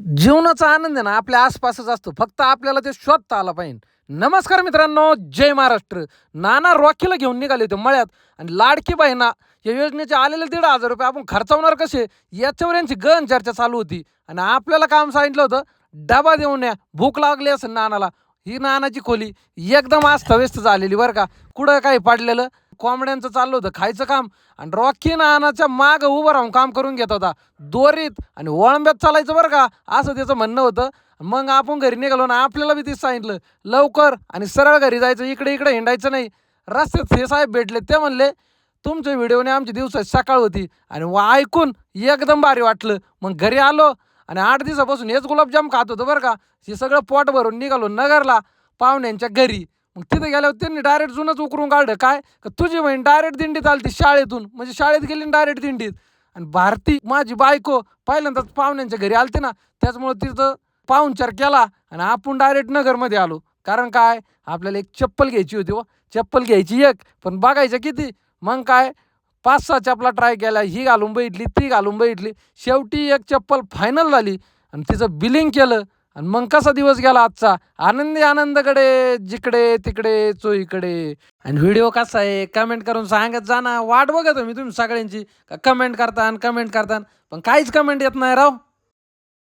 जीवनाचा आनंद आहे ना आपल्या आसपासच असतो. फक्त आपल्याला ते शोधता आला पाहिजे. नमस्कार मित्रांनो जय महाराष्ट्र. नाना रॉकीला घेऊन निघाले होते मळ्यात आणि लाडकी बहिणा या योजनेचे आलेले दीड हजार रुपये आपण खर्चवणार कसे? याच्यावर यांची गहन चर्चा चालू होती. आणि आपल्याला काम सांगितलं होतं डबा देऊन या भूक लागली असेल नानाला. ही नानाची खोली एकदम अस्तव्यस्त झालेली बरं का. कुठं काही पडलेलं? कोंबड्यांचं चाललं होतं खायचं काम. आणि रॉकी नानाच्या मागं उभं राहून काम करून घेत होता. दोरीत आणि वळंब्यात चालायचं बरं का? असं त्याचं म्हणणं होतं. मग आपण घरी निघालो ना आपल्याला बी ते सांगितलं. लवकर आणि सरळ घरी जायचं इकडे इकडे हिंडायचं नाही. रस्त्यात हे साहेब भेटले ते म्हणले तुमच्या व्हिडिओने आमची दिवसाची सकाळ होती. आणि ऐकून एकदम भारी वाटलं. मग घरी आलो आणि आठ दिवसापासून हेच गुलाबजाम खात होतं बरं का. हे सगळं पोट भरून निघालो नगरला पाहुण्यांच्या घरी. मग तिथे गेल्यावर त्यांनी डायरेक्ट जुनंच उकरून काढलं. काय? का तुझी बहीण डायरेक्ट दिंडीत आली शाळेतून. म्हणजे शाळेत गेली डायरेक्ट दिंडीत. आणि भारती माझी बायको पहिल्यांदाच पाहुण्यांच्या घरी आलते ना. त्याचमुळं तिथं पाहुणचार केला आणि आपण डायरेक्ट नगरमध्ये आलो. कारण काय? आपल्याला एक चप्पल घ्यायची होती व चप्पल घ्यायची एक. पण बघायचं किती? मग काय? पाच सहा चपला ट्राय केल्या ही घालून बघितली ती घालून बघितली. शेवटी एक चप्पल फायनल झाली आणि तिचं बिलिंग केलं आणि मग कसा दिवस गेला आजचा? आनंदी आनंदकडे जिकडे तिकडे चोईकडे आणि व्हिडिओ कसा आहे? कमेंट करून सांगत जा ना. वाट बघत मी तुम्ही सगळ्यांची. का कमेंट करता आणि कमेंट करता पण काहीच कमेंट येत नाही राव.